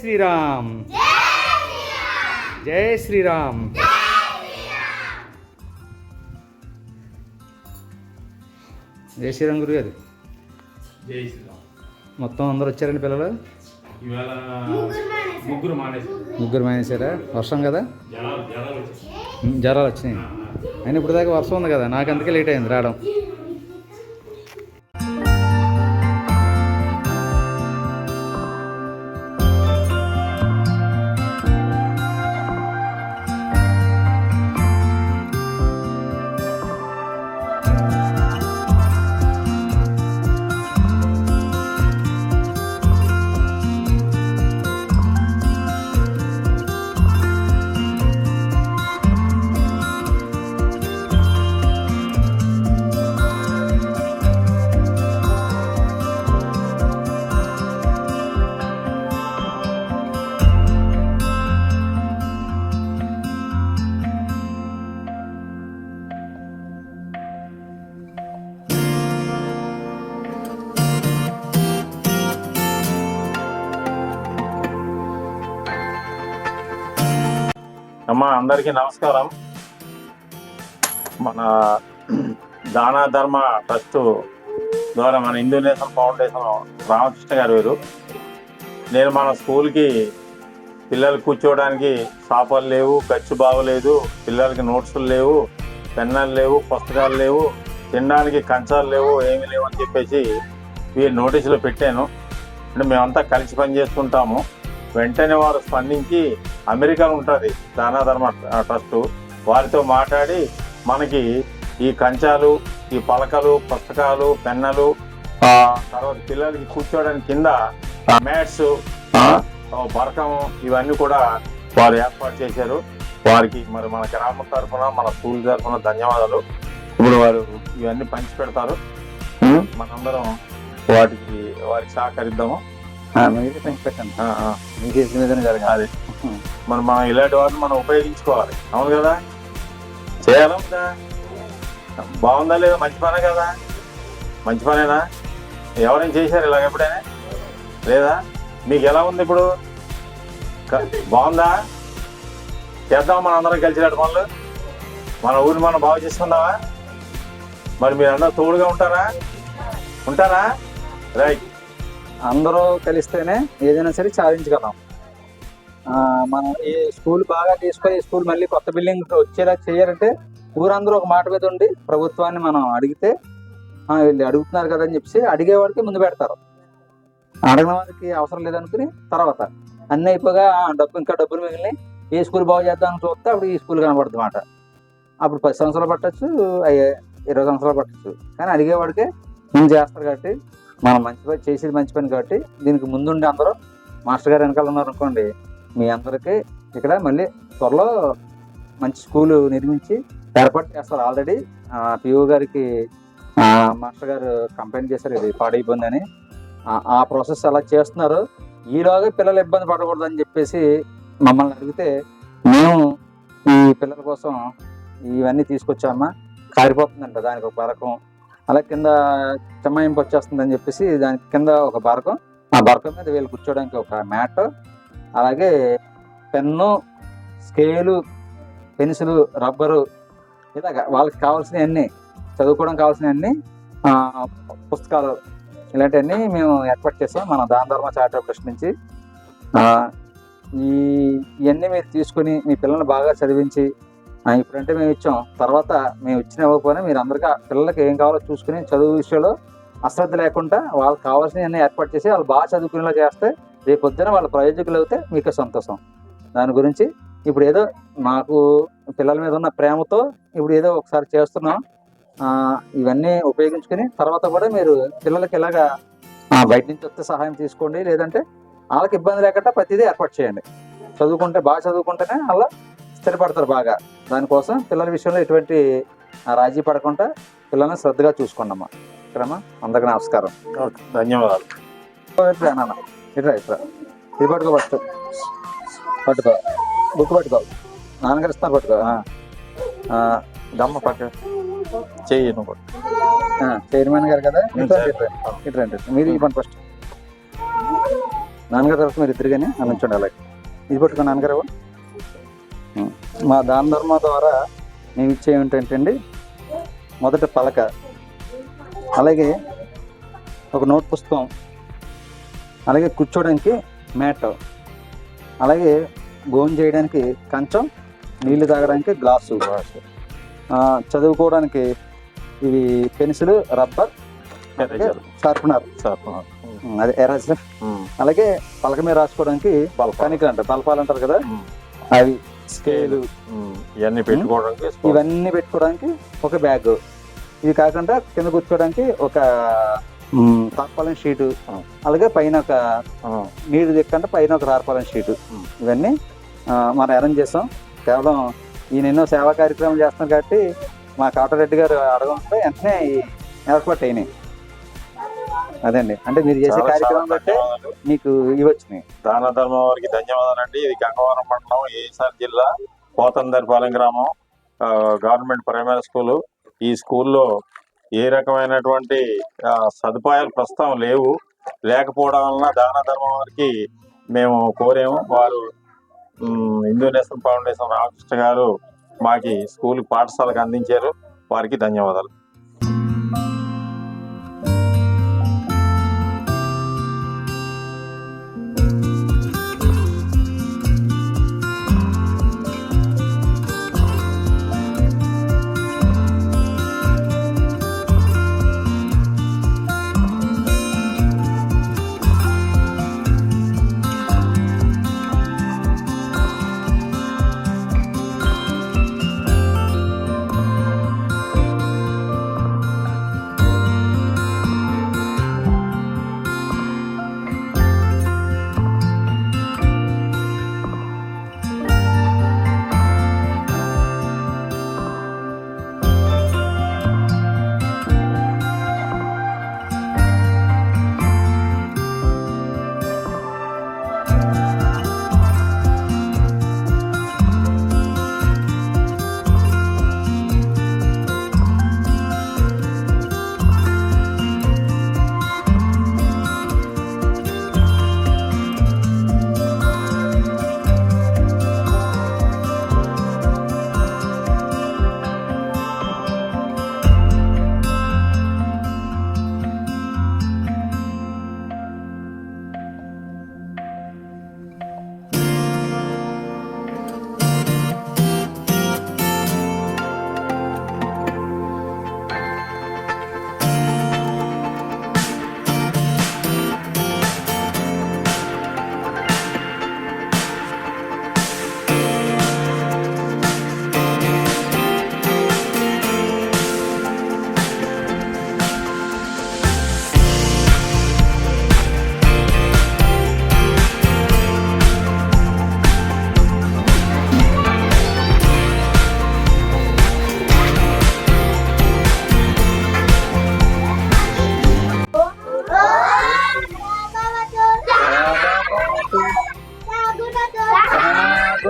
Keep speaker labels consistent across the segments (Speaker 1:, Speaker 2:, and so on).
Speaker 1: శ్రీరామ్. జై శ్రీరామ్. జై శ్రీరామ్ గురు గారు
Speaker 2: జై శ్రీరామ్.
Speaker 1: మొత్తం అందరు వచ్చారండి పిల్లలు?
Speaker 2: ముగ్గురు మానేసి
Speaker 1: ముగ్గురు మానేశారా. వర్షం కదా? జ్వరాలు వచ్చినాయి. అయినా ఇప్పుడు దాకా వర్షం ఉంది కదా నాకు అందుకే లేట్ అయింది రావడం.
Speaker 3: అమ్మ అందరికీ నమస్కారం. మన దాన ధర్మ ట్రస్ట్ ద్వారా మన హిందూ నేషన్ ఫౌండేషన్ రామకృష్ణ గారు వీరు. నేను మన స్కూల్కి పిల్లలు కూర్చోవడానికి షాపర్లు లేవు ఖర్చు బాగోలేదు పిల్లలకి నోట్సులు లేవు పెన్నులు లేవు పుస్తకాలు లేవు తినడానికి కంచాలు లేవు ఏమీ లేవు అని చెప్పేసి వీరు నోటీసులు పెట్టాను. అంటే మేమంతా కలిసి పని చేసుకుంటాము. వెంటనే వారు స్పందించి అమెరికా ఉంటుంది దానాధర్మ ట్రస్ట్ వారితో మాట్లాడి మనకి ఈ కంచాలు ఈ పలకలు పుస్తకాలు పెన్నలు తర్వాత పిల్లలకి కూర్చోవడానికి కింద మ్యాట్స్ బరకం ఇవన్నీ కూడా వారు ఏర్పాటు చేశారు. వారికి మరి మన గ్రామం తరఫున మన స్కూల్ తరఫున ధన్యవాదాలు. ఇప్పుడు వారు ఇవన్నీ పంచి పెడతారు మనందరం వాటికి వారికి సహకరిద్దాము.
Speaker 1: పెంచి పెట్టండి. చేసిన విధంగా జరగాలి.
Speaker 3: మరి మనం ఇలాంటి వాటిని మనం ఉపయోగించుకోవాలి. అవును కదా? చేయాలా? బాగుందా లేదా? మంచి పనే కదా? మంచి పనేనా? ఎవరైనా చేశారు ఇలాగ ఎప్పుడైనా? లేదా? మీకు ఎలా ఉంది ఇప్పుడు? బాగుందా? చేద్దాం మన అందరం కలిసి ఇలాంటి పనులు? మన ఊరిని మనం బాగు చేసుకుందామా? మరి మీరు అందరూ తోడుగా ఉంటారా? ఉంటారా? రైట్.
Speaker 1: అందరూ కలిస్తేనే ఏదైనా సరే సాధించగలం. మనం ఈ స్కూల్ బాగా తీసుకొని ఈ స్కూల్ మళ్ళీ కొత్త బిల్డింగ్ వచ్చేలా చేయాలంటే ఊరందరూ ఒక మాట మీద ఉండి ప్రభుత్వాన్ని మనం అడిగితే వీళ్ళు అడుగుతున్నారు కదా అని చెప్పి అడిగేవాడికి ముందు పెడతారు. అడగిన వారికి అవసరం లేదనుకుని తర్వాత. అన్నీ అయిపోగా "ఆ, డబ్బు ఇంకా డబ్బులు మిగిలినాయి. ఏ స్కూల్ బాగు చేద్దామని చూస్తే అప్పుడు ఈ స్కూల్ కనబడుతుంది మాట. అప్పుడు పది సంవత్సరాలు పట్టచ్చు ఇరవై సంవత్సరాలు పట్టచ్చు. కానీ అడిగేవాడికే ముందు చేస్తారు కాబట్టి మనం మంచి పని చేసేది మంచి పని కాబట్టి దీనికి ముందుండి అందరూ మాస్టర్ గారు వెనకాల ఉన్నారు అనుకోండి మీ అందరికీ ఇక్కడ మళ్ళీ త్వరలో మంచి స్కూల్ నిర్మించి ఏర్పాటు చేస్తారు. ఆల్రెడీ పిఓ గారికి మాస్టర్ గారు కంప్లైంట్ చేశారు. ఇది పాడైపోయిందని. ఆ- ఆ ప్రాసెస్ అలా చేస్తున్నారు. ఈలోగా పిల్లలు ఇబ్బంది పడకూడదని చెప్పేసి మమ్మల్ని అడిగితే మేము ఈ పిల్లల కోసం ఇవన్నీ తీసుకొచ్చామా? కారిపోతుందంట. దానికి ఒక పథకం అలా కింద చెమ్మాయింపు వచ్చేస్తుందని చెప్పేసి దాని కింద ఒక బరకం ఆ బరకం మీద వీళ్ళు కూర్చోడానికి ఒక మ్యాట్ అలాగే పెన్ను స్కేలు పెన్సిల్ రబ్బరు ఇలాగ వాళ్ళకి కావాల్సినవి అన్ని చదువుకోవడానికి పుస్తకాలు ఇలాంటివన్నీ మేము ఏర్పాటు చేసాం మన దాన ధర్మ చారిటబుల్ ప్రశ్నించి నుంచి. ఈ ఇవన్నీ మీరు తీసుకుని మీ పిల్లల్ని బాగా చదివించి ఇప్పుడంటే మేము ఇచ్చాం. తర్వాత మేము ఇచ్చిన ఇవ్వకపోయినా మీరు అందరికీ పిల్లలకి ఏం కావాలో చూసుకుని చదువు విషయంలో అశ్రద్ధ లేకుండా వాళ్ళకి కావాల్సినవన్నీ ఏర్పాటు చేసి వాళ్ళు బాగా చదువుకునేలా చేస్తే రేపు పొద్దున వాళ్ళ ప్రయోజకులు అవుతే మీకు సంతోషం. దాని గురించి ఇప్పుడు ఏదో నాకు పిల్లల మీద ఉన్న ప్రేమతో ఇప్పుడు ఏదో ఒకసారి చేస్తున్నాం. ఇవన్నీ ఉపయోగించుకుని తర్వాత కూడా మీరు పిల్లలకి ఇలాగా బయట నుంచి వస్తే సహాయం తీసుకోండి. లేదంటే వాళ్ళకి ఇబ్బంది లేకుండా ప్రతిదీ ఏర్పాటు చేయండి. చదువుకుంటే బాగా చదువుకుంటేనే అలా స్థిరపడతారు బాగా. దానికోసం పిల్లల విషయంలో ఎటువంటి రాజీ పడకుండా పిల్లల్ని శ్రద్ధగా చూసుకోండి అమ్మా ఇక్కడమ్మా అందరికీ నమస్కారం.
Speaker 3: ధన్యవాదాలు.
Speaker 1: నాన్న ఇట్రా ఇట్రా ఇది పట్టుకో ఫస్ట్. పట్టుకో. బుక్ పట్టుకో. నాన్నగారు ఇస్తున్నారు పట్టుకో.
Speaker 3: దమ్మ పక్క చెయ్యి నువ్వు.
Speaker 1: చైర్మన్ గారు కదా? ఇట్రా. మీరు ఇవ్వండి ఫస్ట్. నాన్నగారు తర్వాత మీరు ఇద్దరు కానీ అనించండి అలాగే. ఇది పట్టుకో నాన్నగారు. మా దాన ధర్మ ద్వారా మేము ఇచ్చే ఏమిటంటే అండి మొదట పలక. అలాగే ఒక నోట్ పుస్తకం అలాగే కూర్చోడానికి మ్యాట్. అలాగే భోజనం చేయడానికి కంచం నీళ్ళు తాగడానికి గ్లాసు. చదువుకోవడానికి ఇవి పెన్సిల్ రబ్బర్. షార్పనర్.
Speaker 3: సార్
Speaker 1: అదే ఎరేజర్. అలాగే పలక మీద రాసుకోవడానికి
Speaker 3: బల్బ్.
Speaker 1: కనికలు అంటారు బల్పాలు అంటారు కదా? అవి. స్కేలు.
Speaker 3: ఇవన్నీ పెట్టుకోవడానికి.
Speaker 1: ఇవన్నీ పెట్టుకోవడానికి ఒక బ్యాగ్. ఇవి కాకుండా కింద కూర్చోవడానికి ఒక తార్పాలెం షీటు. అలాగే పైన ఒక నీరు దిక్కంటే పైన ఒక తార్పాలెం షీటు. ఇవన్నీ మనం అరేంజ్ చేస్తాం. కేవలం ఈయన ఎన్నో సేవా కార్యక్రమాలు చేస్తున్నారు కాబట్టి మా కాటరెడ్డి గారు అడగంటే వెంటనే ఈ ఏర్పాటు అయినాయి. అదండి. అంటే మీరు చేసే
Speaker 3: చాలా
Speaker 1: కార్యక్రమం
Speaker 3: చాలా
Speaker 1: బట్టే
Speaker 3: ధన్యవాదాలు.
Speaker 1: మీకు ఇవి వచ్చినాయి
Speaker 3: దాన ధర్మం వారికి ధన్యవాదాలండి. ఇది గంగవరం మండలం ఏసార్ జిల్లా పోతందరిపాలెం గ్రామం ఆ, గవర్నమెంట్ ప్రైమరీ స్కూలు. ఈ స్కూల్లో ఏ రకమైనటువంటి ఆ, సదుపాయాలు ప్రస్తుతం లేవు. లేకపోవడం వలన దాన ధర్మం వారికి మేము కోరాము. వారు హిందూ నేషనల్ ఫౌండేషన్ రామకృష్ణ గారు మాకి స్కూల్ పాఠశాలకు అందించారు. వారికి ధన్యవాదాలు.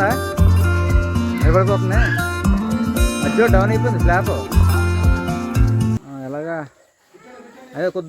Speaker 1: నిలబడుతుందా నిలబడిపోతుంది మధ్యలో డౌన్ అయిపోయింది స్లాబ్ ఎలాగా? అదే కొద్ది